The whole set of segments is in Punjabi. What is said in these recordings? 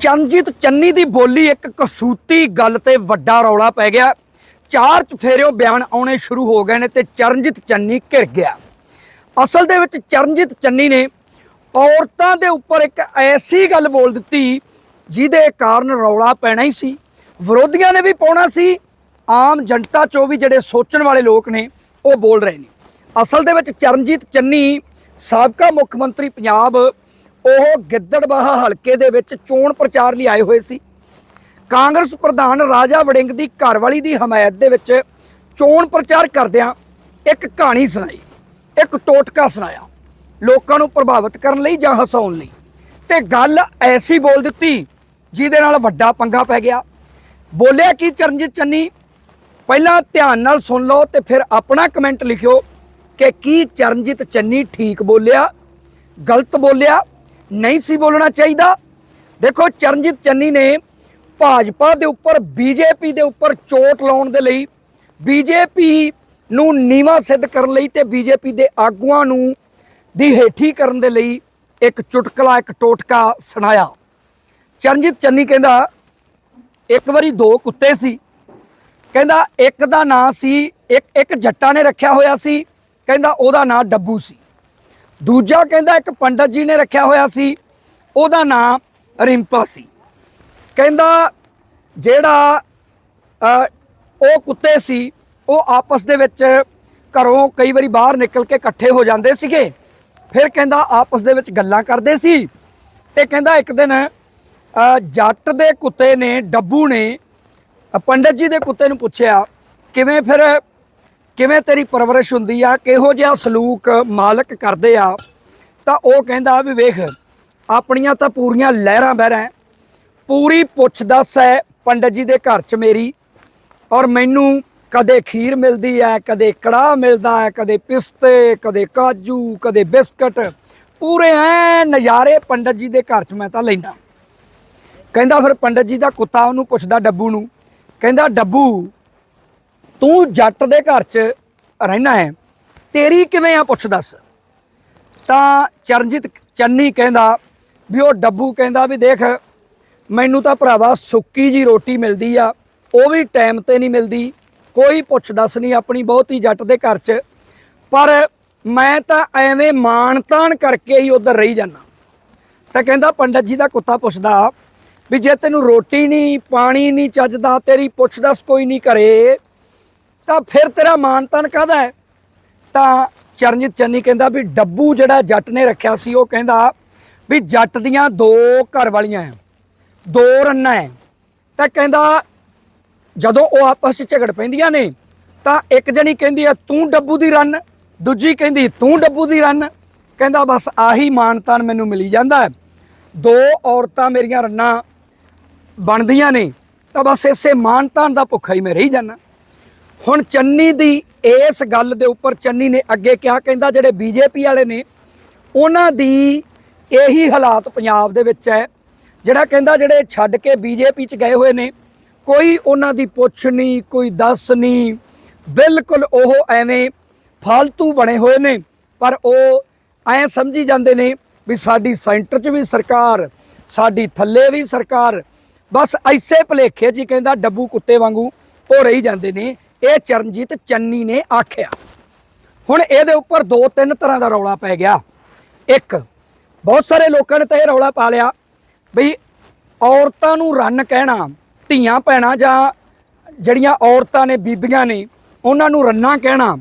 ਚਰਨਜੀਤ ਚੰਨੀ ਦੀ ਬੋਲੀ ਇੱਕ ਕਸੂਤੀ ਗੱਲ ਤੇ ਵੱਡਾ ਰੌਲਾ ਪੈ ਗਿਆ। ਚਾਰ ਚਫੇਰਿਓ ਬਿਆਨ ਆਉਣੇ ਸ਼ੁਰੂ ਹੋ ਗਏ ਨੇ ਤੇ ਚਰਨਜੀਤ ਚੰਨੀ ਘਿਰ ਗਿਆ। ਅਸਲ ਦੇ ਵਿੱਚ ਚਰਨਜੀਤ ਚੰਨੀ ਨੇ ਔਰਤਾਂ ਦੇ ਉੱਪਰ ਇੱਕ ਐਸੀ ਗੱਲ ਬੋਲ ਦਿੱਤੀ ਜਿਹਦੇ ਕਾਰਨ ਰੌਲਾ ਪੈਣਾ ਹੀ ਸੀ। ਵਿਰੋਧੀਆਂ ਨੇ ਵੀ ਪਾਉਣਾ ਸੀ। ਆਮ ਜਨਤਾ ਚੋਂ ਵੀ ਜਿਹੜੇ ਸੋਚਣ ਵਾਲੇ ਲੋਕ ਨੇ, ਉਹ ਬੋਲ ਰਹੇ ਨੇ। ਅਸਲ ਦੇ ਵਿੱਚ ਚਰਨਜੀਤ ਚੰਨੀ ਸਾਬਕਾ ਮੁੱਖ ਮੰਤਰੀ ਪੰਜਾਬ ਉਹ ਗਿੱਦੜਬਾਹਾ ਹਲਕੇ ਦੇ ਵਿੱਚ ਚੋਣ ਪ੍ਰਚਾਰ ਲਈ ਆਏ ਹੋਏ ਸੀ। ਕਾਂਗਰਸ ਪ੍ਰਧਾਨ ਰਾਜਾ ਵੜਿੰਗ ਦੀ ਘਰਵਾਲੀ ਦੀ ਹਮਾਇਤ ਦੇ ਵਿੱਚ ਚੋਣ ਪ੍ਰਚਾਰ ਕਰਦਿਆਂ ਇੱਕ ਕਹਾਣੀ ਸੁਣਾਈ, ਇੱਕ ਟੋਟਕਾ ਸੁਣਾਇਆ, ਲੋਕਾਂ ਨੂੰ ਪ੍ਰਭਾਵਿਤ ਕਰਨ ਲਈ ਜਾਂ ਹਸਾਉਣ ਲਈ। ਤੇ ਗੱਲ ਐਸੀ ਬੋਲ ਦਿੱਤੀ ਜਿਹਦੇ ਨਾਲ ਵੱਡਾ ਪੰਗਾ ਪੈ ਗਿਆ। ਬੋਲਿਆ ਕੀ ਚਰਨਜੀਤ ਚੰਨੀ, ਪਹਿਲਾਂ ਧਿਆਨ ਨਾਲ ਸੁਣ ਲਓ ਤੇ ਫਿਰ ਆਪਣਾ ਕਮੈਂਟ ਲਿਖਿਓ ਕਿ ਕੀ ਚਰਨਜੀਤ ਚੰਨੀ ਠੀਕ ਬੋਲਿਆ, ਗਲਤ ਬੋਲਿਆ ਨਹੀਂ ਸੀ ਬੋਲਣਾ ਚਾਹੀਦਾ। ਦੇਖੋ, ਚਰਨਜੀਤ ਚੰਨੀ ਨੇ ਭਾਜਪਾ ਦੇ ਉੱਪਰ, ਬੀਜੇਪੀ ਦੇ ਉੱਪਰ ਚੋਟ ਲਾਉਣ ਦੇ ਲਈ ਬੀਜੇਪੀ ਨੂੰ ਨੀਵਾ ਸਿੱਧ ਕਰਨ ਲਈ ਤੇ ਬੀਜੇਪੀ ਦੇ ਆਗੂਆਂ ਨੂੰ ਦੀ ਹੇਠੀ ਕਰਨ ਦੇ ਲਈ ਇੱਕ ਚੁਟਕਲਾ, ਇੱਕ ਟੋਟਕਾ ਸੁਣਾਇਆ। ਚਰਨਜੀਤ ਚੰਨੀ ਕਹਿੰਦਾ, ਇੱਕ ਵਾਰੀ ਦੋ ਕੁੱਤੇ ਸੀ। ਕਹਿੰਦਾ, ਇੱਕ ਦਾ ਨਾਂ ਸੀ, ਇੱਕ ਇੱਕ ਜੱਟਾਂ ਨੇ ਰੱਖਿਆ ਹੋਇਆ ਸੀ। ਕਹਿੰਦਾ, ਉਹਦਾ ਨਾਂ ਡੱਬੂ ਸੀ। ਦੂਜਾ ਕਹਿੰਦਾ ਇੱਕ ਪੰਡਤ ਜੀ ਨੇ ਰੱਖਿਆ ਹੋਇਆ ਸੀ ਉਹਦਾ ਨਾਂ ਰਿੰਪਾ ਸੀ। ਕਹਿੰਦਾ ਜਿਹੜਾ ਉਹ ਕੁੱਤੇ ਸੀ ਉਹ ਆਪਸ ਦੇ ਵਿੱਚ ਘਰੋਂ ਕਈ ਵਾਰੀ ਬਾਹਰ ਨਿਕਲ ਕੇ ਇਕੱਠੇ ਹੋ ਜਾਂਦੇ ਸੀਗੇ। ਫਿਰ ਕਹਿੰਦਾ ਆਪਸ ਦੇ ਵਿੱਚ ਗੱਲਾਂ ਕਰਦੇ ਸੀ। ਤੇ ਕਹਿੰਦਾ ਇੱਕ ਦਿਨ ਜੱਟ ਦੇ ਕੁੱਤੇ ਨੇ ਡੱਬੂ ਨੇ ਅ, ਪੰਡਤ ਜੀ ਦੇ ਕੁੱਤੇ ਨੂੰ ਪੁੱਛਿਆ ਕਿਵੇਂ ਫਿਰ ਕਿਵੇਂ ਤੇਰੀ ਪਰਵਰਿਸ਼ ਹੁੰਦੀ ਆ? ਕਿਹੋ ਜਿਹਾ ਸਲੂਕ ਮਾਲਕ ਕਰਦੇ ਆ? ਤਾਂ ਉਹ ਕਹਿੰਦਾ ਵੀ ਵੇਖ, ਆਪਣੀਆਂ ਤਾਂ ਪੂਰੀਆਂ ਲਹਿਰਾਂ ਬਹਿਰਾਂ ਪੂਰੀ ਪੁੱਛ ਦੱਸ ਹੈ ਪੰਡਤ ਜੀ ਦੇ ਘਰ 'ਚ ਮੇਰੀ। ਔਰ ਮੈਨੂੰ ਕਦੇ ਖੀਰ ਮਿਲਦੀ ਹੈ ਕਦੇ ਕੜਾਹ ਮਿਲਦਾ ਹੈ ਕਦੇ ਪਿਸਤੇ, ਕਦੇ ਕਾਜੂ, ਕਦੇ ਬਿਸਕਟ। ਪੂਰੇ ਐ ਨਜ਼ਾਰੇ ਪੰਡਤ ਜੀ ਦੇ ਘਰ 'ਚ ਮੈਂ ਤਾਂ ਲੈਣਾ ਕਹਿੰਦਾ ਫਿਰ ਪੰਡਤ ਜੀ ਦਾ ਕੁੱਤਾ ਉਹਨੂੰ ਪੁੱਛਦਾ ਡੱਬੂ ਨੂੰ। ਕਹਿੰਦਾ, ਡੱਬੂ ਤੂੰ ਜੱਟ ਦੇ ਘਰ 'ਚ ਰਹਿਣਾ ਹੈ, ਤੇਰੀ ਕਿਵੇਂ ਆ ਪੁੱਛ ਦੱਸ? ਤਾਂ ਚਰਨਜੀਤ ਚੰਨੀ ਕਹਿੰਦਾ ਵੀ ਉਹ ਡੱਬੂ ਕਹਿੰਦਾ ਵੀ ਦੇਖ, ਮੈਨੂੰ ਤਾਂ ਭਰਾਵਾ ਸੁੱਕੀ ਜੀ ਰੋਟੀ ਮਿਲਦੀ ਆ, ਉਹ ਵੀ ਟਾਈਮ ਤੇ ਨਹੀਂ ਮਿਲਦੀ, ਕੋਈ ਪੁੱਛ ਦੱਸ ਨਹੀਂ ਆਪਣੀ ਬਹੁਤੀ ਜੱਟ ਦੇ ਘਰ 'ਚ। ਪਰ ਮੈਂ ਤਾਂ ਐਵੇਂ ਮਾਣ ਤਾਣ ਕਰਕੇ ਹੀ ਉਧਰ ਰਹੀ ਜਾਂਦਾ। ਤਾਂ ਕਹਿੰਦਾ ਪੰਡਤ ਜੀ ਦਾ ਕੁੱਤਾ ਪੁੱਛਦਾ ਵੀ ਜੇ ਤੈਨੂੰ ਰੋਟੀ ਨਹੀਂ, ਪਾਣੀ ਨਹੀਂ ਚੱਜਦਾ, ਤੇਰੀ ਪੁੱਛ ਦੱਸ ਕੋਈ ਨਹੀਂ ਕਰੇ। ਤਾਂ ਫਿਰ ਤੇਰਾ ਮਾਣ ਤਾਣ ਕਾਹਦਾ ਹੈ? ਤਾਂ ਚਰਨਜੀਤ ਚੰਨੀ ਕਹਿੰਦਾ ਵੀ ਡੱਬੂ ਜਿਹੜਾ ਜੱਟ ਨੇ ਰੱਖਿਆ ਸੀ, ਉਹ ਕਹਿੰਦਾ ਵੀ ਜੱਟ ਦੀਆਂ ਦੋ ਘਰ ਵਾਲੀਆਂ ਹੈ, ਦੋ ਰੰਨਾਂ ਹੈ। ਤਾਂ ਕਹਿੰਦਾ ਜਦੋਂ ਉਹ ਆਪਸ ਵਿੱਚ ਝਗੜ ਪੈਂਦੀਆਂ ਨੇ, ਤਾਂ ਇੱਕ ਜਣੀ ਕਹਿੰਦੀ ਆ ਤੂੰ ਡੱਬੂ ਦੀ ਰੰਨ। ਦੂਜੀ ਕਹਿੰਦੀ, ਤੂੰ ਡੱਬੂ ਦੀ ਰੰਨ। ਕਹਿੰਦਾ, ਬਸ ਆਹੀ ਮਾਨਤਾਨ ਮੈਨੂੰ ਮਿਲੀ ਜਾਂਦਾ ਹੈ। ਦੋ ਔਰਤਾਂ ਮੇਰੀਆਂ ਰੰਨਾਂ ਬਣਦੀਆਂ ਨੇ, ਤਾਂ ਬਸ ਇਸੇ ਮਾਨਤਾਨ ਦਾ ਭੁੱਖਾ ਹੀ ਮੈਂ ਰਹੀ ਜਾਂਦਾ। ਹੁਣ ਚੰਨੀ ਦੀ ਇਸ ਗੱਲ ਦੇ ਉੱਪਰ ਚੰਨੀ ਨੇ ਅੱਗੇ ਕਿਹਾ ਕਹਿੰਦਾ, ਜਿਹੜੇ ਬੀਜੇਪੀ ਵਾਲੇ ਨੇ, ਉਹਨਾਂ ਦੀ ਇਹੀ ਹਾਲਾਤ ਪੰਜਾਬ ਦੇ ਵਿੱਚ ਹੈ, ਜਿਹੜਾ ਕਹਿੰਦਾ ਜਿਹੜੇ ਛੱਡ ਕੇ ਬੀਜੇਪੀ ਚ ਗਏ ਹੋਏ ਨੇ, ਕੋਈ ਉਹਨਾਂ ਦੀ ਪੁੱਛ ਨਹੀਂ, ਕੋਈ ਦੱਸ ਨਹੀਂ, ਬਿਲਕੁਲ ਉਹ ਐਵੇਂ ਫਾਲਤੂ ਬਣੇ ਹੋਏ ਨੇ, ਪਰ ਉਹ ਐਂ ਸਮਝੀ ਜਾਂਦੇ ਨੇ ਵੀ ਸਾਡੀ ਸੈਂਟਰ 'ਚ ਵੀ ਸਰਕਾਰ, ਸਾਡੀ ਥੱਲੇ ਵੀ ਸਰਕਾਰ, ਬਸ ਐਸੇ ਭਲੇਖੇ ਜੀ ਕਹਿੰਦਾ ਡੱਬੂ ਕੁੱਤੇ ਵਾਂਗੂ ਉਹ ਰਹੀ ਜਾਂਦੇ ਨੇ। ਇਹ ਚਰਨਜੀਤ ਚੰਨੀ ਨੇ ਆਖਿਆ। ਹੁਣ ਇਹਦੇ ਉੱਪਰ ਦੋ ਤਿੰਨ ਤਰ੍ਹਾਂ ਦਾ ਰੌਲਾ ਪੈ ਗਿਆ। ਇੱਕ, ਬਹੁਤ ਸਾਰੇ ਲੋਕਾਂ ਨੇ ਤਾਂ ਇਹ ਰੌਲਾ ਪਾ ਲਿਆ ਵੀ ਔਰਤਾਂ ਨੂੰ ਰੰਨ ਕਹਿਣਾ, ਧੀਆਂ ਭੈਣਾਂ ਜਾਂ ਜਿਹੜੀਆਂ ਔਰਤਾਂ ਨੇ, ਬੀਬੀਆਂ ਨੇ, ਉਹਨਾਂ ਨੂੰ ਰੰਨਾ ਕਹਿਣਾ,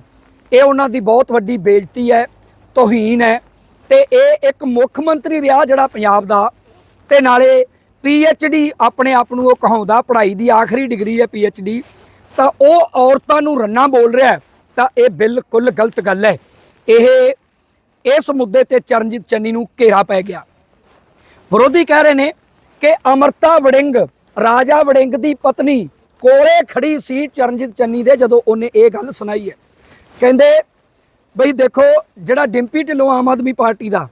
ਇਹ ਉਹਨਾਂ ਦੀ ਬਹੁਤ ਵੱਡੀ ਬੇਇੱਜ਼ਤੀ ਹੈ, ਤੋਹੀਨ ਹੈ। ਤੇ ਇਹ ਇੱਕ ਮੁੱਖ ਮੰਤਰੀ ਰਿਹਾ ਜਿਹੜਾ ਪੰਜਾਬ ਦਾ ਤੇ ਨਾਲੇ ਡੀ ਆਪਣੇ ਆਪ ਨੂੰ ਉਹ ਕਹਾਉਂਦਾ, ਪੜ੍ਹਾਈ ਦੀ ਆਖਰੀ ਡਿਗਰੀ ਹੈ ਡੀ ਤਾਂ ਉਹ ਔਰਤਾਂ ਨੂੰ ਰੰਨਾ ਬੋਲ ਰਿਹਾ ਤਾਂ ਇਹ ਬਿਲਕੁਲ ਗਲਤ ਗੱਲ ਹੈ। ਇਹ, ਇਸ ਮੁੱਦੇ ਤੇ ਚਰਨਜੀਤ ਚੰਨੀ ਨੂੰ ਘੇਰਾ ਪੈ ਗਿਆ। ਵਿਰੋਧੀ ਕਹਿ ਰਹੇ ਨੇ ਕਿ ਅਮਰਤਾ ਵੜਿੰਗ, ਰਾਜਾ ਵੜਿੰਗ ਦੀ ਪਤਨੀ ਕੋਲੇ ਖੜੀ ਸੀ ਚਰਨਜੀਤ ਚੰਨੀ ਦੇ ਜਦੋਂ ਉਹਨੇ ਇਹ ਗੱਲ ਸੁਣਾਈ ਹੈ। ਕਹਿੰਦੇ, ਬਈ ਦੇਖੋ, ਜਿਹੜਾ ਡਿੰਪੀ ਢਿੱਲੋਂ ਆਮ ਆਦਮੀ ਪਾਰਟੀ ਦਾ,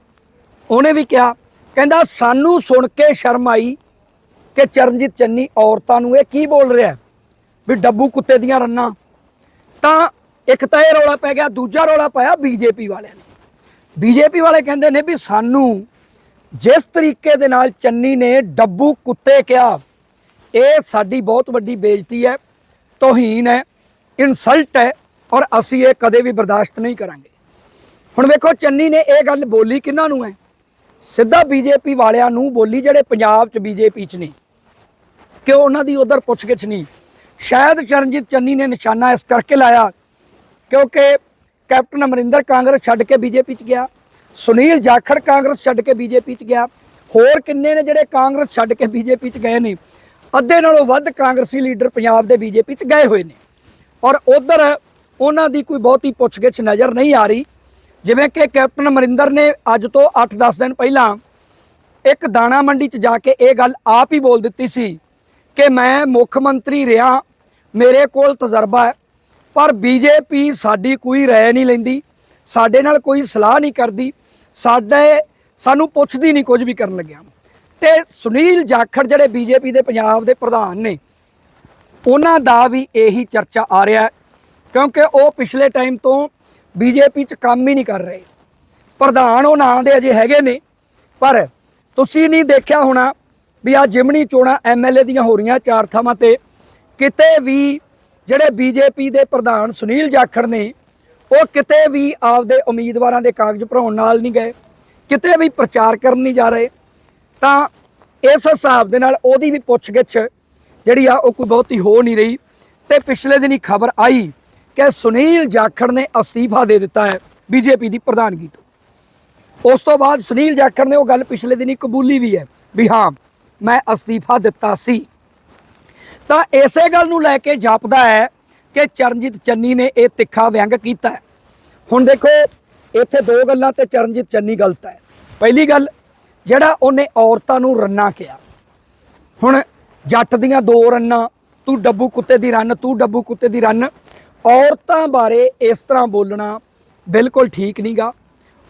ਉਹਨੇ ਵੀ ਕਿਹਾ, ਕਹਿੰਦਾ ਸਾਨੂੰ ਸੁਣ ਕੇ ਸ਼ਰਮ ਆਈ ਕਿ ਚਰਨਜੀਤ ਚੰਨੀ ਔਰਤਾਂ ਨੂੰ ਇਹ ਕੀ ਬੋਲ ਰਿਹਾ ਵੀ ਡੱਬੂ ਕੁੱਤੇ ਦੀਆਂ ਰੰਨਾਂ। ਤਾਂ ਇੱਕ ਤਾਂ ਇਹ ਰੌਲਾ ਪੈ ਗਿਆ, ਦੂਜਾ ਰੌਲਾ ਪਾਇਆ ਬੀਜੇਪੀ ਵਾਲਿਆਂ ਨੇ। ਬੀਜੇਪੀ ਵਾਲੇ ਕਹਿੰਦੇ ਨੇ ਵੀ ਸਾਨੂੰ ਜਿਸ ਤਰੀਕੇ ਦੇ ਨਾਲ ਚੰਨੀ ਨੇ ਡੱਬੂ ਕੁੱਤੇ ਕਿਹਾ, ਇਹ ਸਾਡੀ ਬਹੁਤ ਵੱਡੀ ਬੇਇੱਜ਼ਤੀ ਹੈ, ਤੋਹੀਨ ਹੈ, ਇਨਸਲਟ ਹੈ ਔਰ ਅਸੀਂ ਇਹ ਕਦੇ ਵੀ ਬਰਦਾਸ਼ਤ ਨਹੀਂ ਕਰਾਂਗੇ। ਹੁਣ ਵੇਖੋ, ਚੰਨੀ ਨੇ ਇਹ ਗੱਲ ਬੋਲੀ ਕਿਹਨਾਂ ਨੂੰ ਹੈ? ਸਿੱਧਾ ਬੀਜੇਪੀ ਵਾਲਿਆਂ ਨੂੰ ਬੋਲੀ ਜਿਹੜੇ ਪੰਜਾਬ 'ਚ ਬੀਜੇਪੀ 'ਚ ਨੇ। ਕਿ ਉਹਨਾਂ ਦੀ ਉਧਰ ਪੁੱਛਗਿੱਛ ਨਹੀਂ? ਸ਼ਾਇਦ ਚਰਨਜੀਤ ਚੰਨੀ ਨੇ ਨਿਸ਼ਾਨਾ ਇਸ ਕਰਕੇ ਲਾਇਆ ਕਿਉਂਕਿ ਕੈਪਟਨ ਅਮਰਿੰਦਰ ਕਾਂਗਰਸ ਛੱਡ ਕੇ ਬੀਜੇਪੀ 'ਚ ਗਿਆ, ਸੁਨੀਲ ਜਾਖੜ ਕਾਂਗਰਸ ਛੱਡ ਕੇ ਬੀਜੇਪੀ 'ਚ ਗਿਆ, ਹੋਰ ਕਿੰਨੇ ਨੇ ਜਿਹੜੇ ਕਾਂਗਰਸ ਛੱਡ ਕੇ ਬੀਜੇਪੀ 'ਚ ਗਏ ਨੇ? ਅੱਧੇ ਨਾਲੋਂ ਵੱਧ ਕਾਂਗਰਸੀ ਲੀਡਰ ਪੰਜਾਬ ਦੇ ਬੀਜੇਪੀ 'ਚ ਗਏ ਹੋਏ ਨੇ। ਔਰ ਉਧਰ ਉਹਨਾਂ ਦੀ ਕੋਈ ਬਹੁਤੀ ਪੁੱਛਗਿੱਛ ਨਜ਼ਰ ਨਹੀਂ ਆ ਰਹੀ, ਜਿਵੇਂ ਕਿ ਕੈਪਟਨ ਅਮਰਿੰਦਰ ਨੇ ਅੱਜ ਤੋਂ 8-10 ਦਿਨ ਪਹਿਲਾਂ ਇੱਕ ਦਾਣਾ ਮੰਡੀ 'ਚ ਜਾ ਕੇ ਇਹ ਗੱਲ ਆਪ ਹੀ ਬੋਲ ਦਿੱਤੀ ਸੀ ਕਿ ਮੈਂ ਮੁੱਖ ਮੰਤਰੀ ਰਿਹਾ ਮੇਰੇ ਕੋਲ ਤਜਰਬਾ ਹੈ, ਪਰ ਬੀਜੇਪੀ ਸਾਡੀ ਕੋਈ ਰਾਏ ਨਹੀਂ ਲੈਂਦੀ, ਸਾਡੇ ਨਾਲ ਕੋਈ ਸਲਾਹ ਨਹੀਂ ਕਰਦੀ, ਸਾਡੇ, ਸਾਨੂੰ ਪੁੱਛਦੀ ਨਹੀਂ ਕੁਝ ਵੀ ਕਰਨ ਲੱਗਿਆ। ਤੇ ਸੁਨੀਲ ਜਾਖੜ ਜਿਹੜੇ ਬੀਜੇਪੀ ਦੇ ਪੰਜਾਬ ਦੇ ਪ੍ਰਧਾਨ ਨੇ, ਉਹਨਾਂ ਦਾ ਵੀ ਇਹੀ ਚਰਚਾ ਆ ਰਿਹਾ ਕਿਉਂਕਿ ਉਹ ਪਿਛਲੇ ਟਾਈਮ ਤੋਂ ਬੀਜੇਪੀ 'ਚ ਕੰਮ ਹੀ ਨਹੀਂ ਕਰ ਰਹੇ। ਪ੍ਰਧਾਨ ਉਹ ਨਾਂ ਦੇ ਅਜੇ ਹੈਗੇ ਨੇ, ਪਰ ਤੁਸੀਂ ਨਹੀਂ ਦੇਖਿਆ ਹੋਣਾ ਵੀ ਆ ਜਿਮਣੀ ਚੋਣਾਂ ਐਮਐਲਏ ਦੀਆਂ ਹੋ ਰਹੀਆਂ ਚਾਰ ਥਾਵਾਂ ਤੇ ਕਿਤੇ ਵੀ ਜਿਹੜੇ ਬੀਜੇਪੀ ਦੇ ਪ੍ਰਧਾਨ ਸੁਨੀਲ ਜਾਖੜ ਨੇ, ਉਹ ਕਿਤੇ ਵੀ ਆਪਦੇ ਉਮੀਦਵਾਰਾਂ ਦੇ ਕਾਗਜ਼ ਭਰਾਉਣ ਨਾਲ ਨਹੀਂ ਗਏ, ਕਿਤੇ ਵੀ ਪ੍ਰਚਾਰ ਕਰਨ ਨਹੀਂ ਜਾ ਰਹੇ, ਤਾਂ ਇਸ ਹਿਸਾਬ ਦੇ ਨਾਲ ਉਹਦੀ ਵੀ ਪੁੱਛਗਿੱਛ ਜਿਹੜੀ ਆ, ਉਹ ਕੋਈ ਬਹੁਤੀ ਹੋ ਨਹੀਂ ਰਹੀ ਤੇ ਪਿਛਲੇ ਦਿਨੀ ਖਬਰ ਆਈ ਕਿ ਸੁਨੀਲ ਜਾਖੜ ਨੇ ਅਸਤੀਫਾ ਦੇ ਦਿੱਤਾ ਹੈ ਬੀਜੇਪੀ ਦੀ ਪ੍ਰਧਾਨਗੀ ਤੋਂ। ਉਸ ਤੋਂ ਬਾਅਦ ਸੁਨੀਲ ਜਾਖੜ ਨੇ ਉਹ ਗੱਲ ਪਿਛਲੇ ਦਿਨੀ ਕਬੂਲੀ ਵੀ ਹੈ ਵੀ ਹਾਂ, ਮੈਂ ਅਸਤੀਫਾ ਦਿੱਤਾ ਸੀ। ਤਾਂ ਇਸੇ ਗੱਲ ਨੂੰ ਲੈ ਕੇ ਜਾਪਦਾ ਹੈ ਕਿ ਚਰਨਜੀਤ ਚੰਨੀ ਨੇ ਇਹ ਤਿੱਖਾ ਵਿਅੰਗ ਕੀਤਾ ਹੈ। ਹੁਣ ਦੇਖੋ ਇੱਥੇ ਦੋ ਗੱਲਾਂ ਤੇ ਚਰਨਜੀਤ ਚੰਨੀ ਗਲਤ ਹੈ। ਪਹਿਲੀ ਗੱਲ ਜਿਹੜਾ ਉਹਨੇ ਔਰਤਾਂ ਨੂੰ ਰੰਨਾ ਕਿਹਾ ਹੁਣ ਜੱਟ ਦੀਆਂ ਦੋ ਰੰਨਾਂ ਤੂੰ ਡੱਬੂ ਕੁੱਤੇ ਦੀ ਰੰਨ ਤੂੰ ਡੱਬੂ ਕੁੱਤੇ ਦੀ ਰੰਨ ਔਰਤਾਂ ਬਾਰੇ ਇਸ ਤਰ੍ਹਾਂ ਬੋਲਣਾ ਬਿਲਕੁਲ ਠੀਕ ਨਹੀਂਗਾ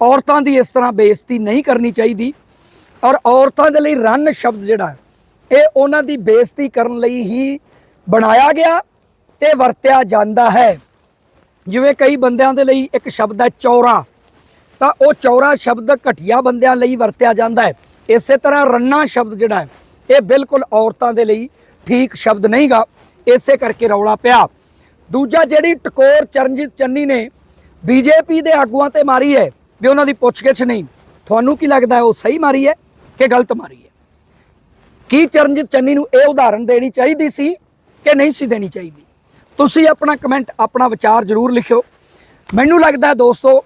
ਔਰਤਾਂ ਦੀ ਇਸ ਤਰ੍ਹਾਂ ਬੇਇੱਜ਼ਤੀ ਨਹੀਂ ਕਰਨੀ ਚਾਹੀਦੀ। ਔਰ ਔਰਤਾਂ ਦੇ ਲਈ ਰੰਨ ਸ਼ਬਦ ਜਿਹੜਾ ਹੈ, ਇਹ ਉਹਨਾਂ ਦੀ ਬੇਇੱਜ਼ਤੀ ਕਰਨ ਲਈ ਹੀ ਬਣਾਇਆ ਗਿਆ ਤੇ ਵਰਤਿਆ ਜਾਂਦਾ ਹੈ। ਜਿਵੇਂ ਕਈ ਬੰਦਿਆਂ ਦੇ ਲਈ ਇੱਕ ਸ਼ਬਦ ਹੈ ਚੌਰਾ। ਤਾਂ ਉਹ ਚੌਰਾ ਸ਼ਬਦ ਘਟੀਆ ਬੰਦਿਆਂ ਲਈ ਵਰਤਿਆ ਜਾਂਦਾ ਹੈ। ਇਸੇ ਤਰ੍ਹਾਂ ਰੰਨਾ ਸ਼ਬਦ ਜਿਹੜਾ ਹੈ, ਇਹ ਬਿਲਕੁਲ ਔਰਤਾਂ ਦੇ ਲਈ ਠੀਕ ਸ਼ਬਦ ਨਹੀਂਗਾ। ਇਸੇ ਕਰਕੇ ਰੌਲਾ ਪਿਆ। ਦੂਜਾ ਜਿਹੜੀ ਟਕੋਰ ਚਰਨਜੀਤ ਚੰਨੀ ਨੇ ਬੀਜੇਪੀ ਦੇ ਆਗੂਆਂ ਤੇ ਮਾਰੀ ਹੈ, ਵੀ ਉਹਨਾਂ ਦੀ ਪੁੱਛਗਿੱਛ ਨਹੀਂ। ਤੁਹਾਨੂੰ ਕੀ ਲੱਗਦਾ ਉਹ ਸਹੀ ਮਾਰੀ ਹੈ ਕਿ ਗਲਤ ਮਾਰੀ ਹੈ? ਕੀ ਚਰਨਜੀਤ ਚੰਨੀ ਨੂੰ ਇਹ ਉਦਾਹਰਨ ਦੇਣੀ ਚਾਹੀਦੀ ਸੀ ਕਿ ਨਹੀਂ ਸੀ ਦੇਣੀ ਚਾਹੀਦੀ? ਤੁਸੀਂ ਆਪਣਾ ਕਮੈਂਟ ਆਪਣਾ ਵਿਚਾਰ ਜ਼ਰੂਰ ਲਿਖਿਓ। ਮੈਨੂੰ ਲੱਗਦਾ ਦੋਸਤੋ,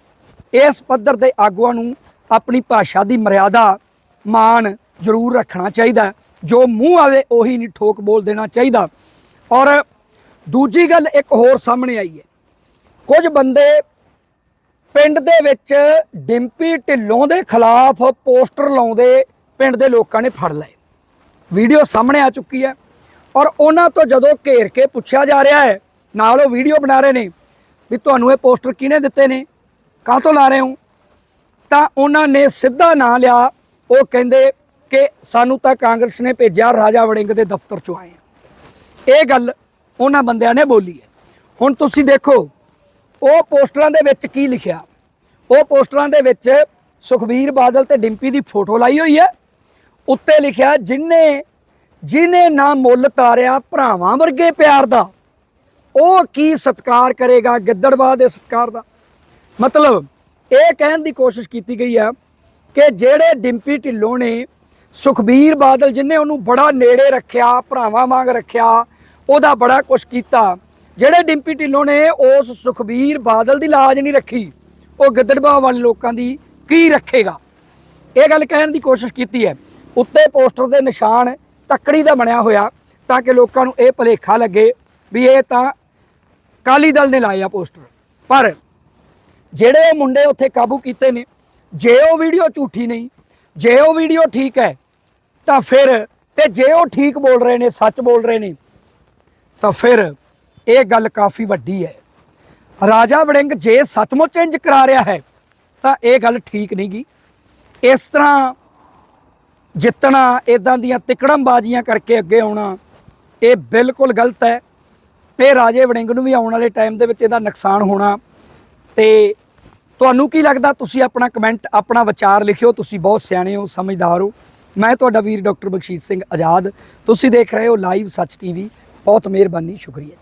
ਇਸ ਪੱਧਰ ਦੇ ਆਗੂਆਂ ਨੂੰ ਆਪਣੀ ਭਾਸ਼ਾ ਦੀ ਮਰਿਆਦਾ ਮਾਣ ਜ਼ਰੂਰ ਰੱਖਣਾ ਚਾਹੀਦਾ ਜੋ ਮੂੰਹ ਆਵੇ ਉਹੀ ਨਹੀਂ ਠੋਕ ਬੋਲ ਦੇਣਾ ਚਾਹੀਦਾ। ਔਰ ਦੂਜੀ ਗੱਲ ਇੱਕ ਹੋਰ ਸਾਹਮਣੇ ਆਈ ਹੈ। ਕੁਝ ਬੰਦੇ ਪਿੰਡ ਦੇ ਵਿੱਚ ਡਿੰਪੀ ਢਿੱਲੋਂ ਦੇ ਖਿਲਾਫ ਪੋਸਟਰ ਲਾਉਂਦੇ ਪਿੰਡ ਦੇ ਲੋਕਾਂ ਨੇ ਫੜ ਲਏ। ਵੀਡੀਓ ਸਾਹਮਣੇ ਆ ਚੁੱਕੀ ਹੈ ਔਰ ਉਹਨਾਂ ਤੋਂ ਜਦੋਂ ਘੇਰ ਕੇ ਪੁੱਛਿਆ ਜਾ ਰਿਹਾ ਹੈ, ਨਾਲ ਉਹ ਵੀਡੀਓ ਬਣਾ ਰਹੇ ਨੇ ਵੀ ਤੁਹਾਨੂੰ ਇਹ ਪੋਸਟਰ ਕਿਹਨੇ ਦਿੱਤੇ ਨੇ, ਕਾਹ ਤੋਂ ਲਾ ਰਹੇ ਹੋ? ਤਾਂ ਉਹਨਾਂ ਨੇ ਸਿੱਧਾ ਨਾਂ ਲਿਆ, ਉਹ ਕਹਿੰਦੇ ਕਿ ਸਾਨੂੰ ਤਾਂ ਕਾਂਗਰਸ ਨੇ ਭੇਜਿਆ, ਰਾਜਾ ਵੜਿੰਗ ਦੇ ਦਫ਼ਤਰ ਚੋਂ ਆਏ ਹਾਂ। ਇਹ ਗੱਲ ਉਹਨਾਂ ਬੰਦਿਆਂ ਨੇ ਬੋਲੀ ਹੈ। ਹੁਣ ਤੁਸੀਂ ਦੇਖੋ, ਉਹ ਪੋਸਟਰਾਂ ਦੇ ਵਿੱਚ ਕੀ ਲਿਖਿਆ? ਉਹ ਪੋਸਟਰਾਂ ਦੇ ਵਿੱਚ ਸੁਖਬੀਰ ਬਾਦਲ ਤੇ ਡਿੰਪੀ ਦੀ ਫੋਟੋ ਲਾਈ ਹੋਈ ਹੈ। ਉੱਤੇ ਲਿਖਿਆ ਜਿਨੇ ਜਿਨੇ ਨਾ ਮੁੱਲ ਤਾਰਿਆ ਭਰਾਵਾਂ ਵਰਗੇ ਪਿਆਰ ਦਾ, ਉਹ ਕੀ ਸਤਕਾਰ ਕਰੇਗਾ ਗਿੱਦੜਬਾਹ ਦੇ ਸਤਕਾਰ ਦਾ? ਮਤਲਬ ਇਹ ਕਹਿਣ ਦੀ ਕੋਸ਼ਿਸ਼ ਕੀਤੀ ਗਈ ਹੈ ਕਿ ਜਿਹੜੇ ਡਿੰਪੀ ਢਿੱਲੋਂ ਨੇ, ਸੁਖਬੀਰ ਬਾਦਲ ਜਿਨੇ ਉਹਨੂੰ ਬੜਾ ਨੇੜੇ ਰੱਖਿਆ, ਭਰਾਵਾਂ ਵਾਂਗ ਰੱਖਿਆ, ਉਹਦਾ ਬੜਾ ਕੁਝ ਕੀਤਾ, ਜਿਹੜੇ ਡਿੰਪੀ ਢਿੱਲੋਂ ਨੇ ਉਸ ਸੁਖਬੀਰ ਬਾਦਲ ਦੀ ਲਾਜ ਨਹੀਂ ਰੱਖੀ, ਉਹ ਗਿੱਦੜਬਾਹ ਵਾਲੇ ਲੋਕਾਂ ਦੀ ਕੀ ਰੱਖੇਗਾ? ਇਹ ਗੱਲ ਕਹਿਣ ਦੀ ਕੋਸ਼ਿਸ਼ ਕੀਤੀ ਹੈ। ਉੱਤੇ ਪੋਸਟਰ ਦੇ ਨਿਸ਼ਾਨ ਤੱਕੜੀ ਦਾ ਬਣਿਆ ਹੋਇਆ ਤਾਂ ਕਿ ਲੋਕਾਂ ਨੂੰ ਇਹ ਭਲੇਖਾ ਲੱਗੇ ਵੀ ਇਹ ਤਾਂ ਕਾਲੀ ਦਲ ਨੇ ਲਾਇਆ ਪੋਸਟਰ। ਪਰ ਜਿਹੜੇ ਮੁੰਡੇ ਉੱਥੇ ਕਾਬੂ ਕੀਤੇ ਨੇ, ਜੇ ਉਹ ਵੀਡੀਓ ਝੂਠੀ ਨਹੀਂ, ਜੇ ਉਹ ਵੀਡੀਓ ਠੀਕ ਹੈ, ਤਾਂ ਫਿਰ ਤੇ ਜੇ ਉਹ ਠੀਕ ਬੋਲ ਰਹੇ ਨੇ, ਸੱਚ ਬੋਲ ਰਹੇ ਨੇ, ਤਾਂ ਫਿਰ ਇਹ ਗੱਲ ਕਾਫੀ ਵੱਡੀ ਹੈ। ਰਾਜਾ ਵੜਿੰਗ ਜੇ ਸੱਚਮੁੱਚ ਇੰਜ ਕਰਾ ਰਿਹਾ ਹੈ, ਤਾਂ ਇਹ ਗੱਲ ਠੀਕ ਨਹੀਂ ਗੀ। ਇਸ ਤਰ੍ਹਾਂ ਜਿੱਤਣਾ ਇਦਾਂ ਦੀਆਂ ਤਿਕੜਮਬਾਜ਼ੀਆਂ ਕਰਕੇ ਅੱਗੇ ਆਉਣਾ, ਇਹ ਬਿਲਕੁਲ ਗਲਤ ਹੈ। ਤੇ ਰਾਜੇ ਵੜਿੰਗ ਨੂੰ ਵੀ ਆਉਣ ਵਾਲੇ ਟਾਈਮ ਦੇ ਵਿੱਚ ਇਹਦਾ ਨੁਕਸਾਨ ਹੋਣਾ। ਤੇ ਤੁਹਾਨੂੰ ਕੀ ਲੱਗਦਾ? ਤੁਸੀਂ ਆਪਣਾ ਕਮੈਂਟ ਆਪਣਾ ਵਿਚਾਰ ਲਿਖਿਓ। ਤੁਸੀਂ ਬਹੁਤ ਸਿਆਣੇ ਹੋ, ਸਮਝਦਾਰ ਹੋ। ਮੈਂ ਤੁਹਾਡਾ ਵੀਰ ਡਾਕਟਰ ਬਖਸ਼ੀਸ਼ ਸਿੰਘ ਆਜ਼ਾਦ। ਤੁਸੀਂ ਦੇਖ ਰਹੇ ਹੋ ਲਾਈਵ ਸੱਚ ਟੀਵੀ ਬਹੁਤ ਮਿਹਰਬਾਨੀ, ਸ਼ੁਕਰੀਆ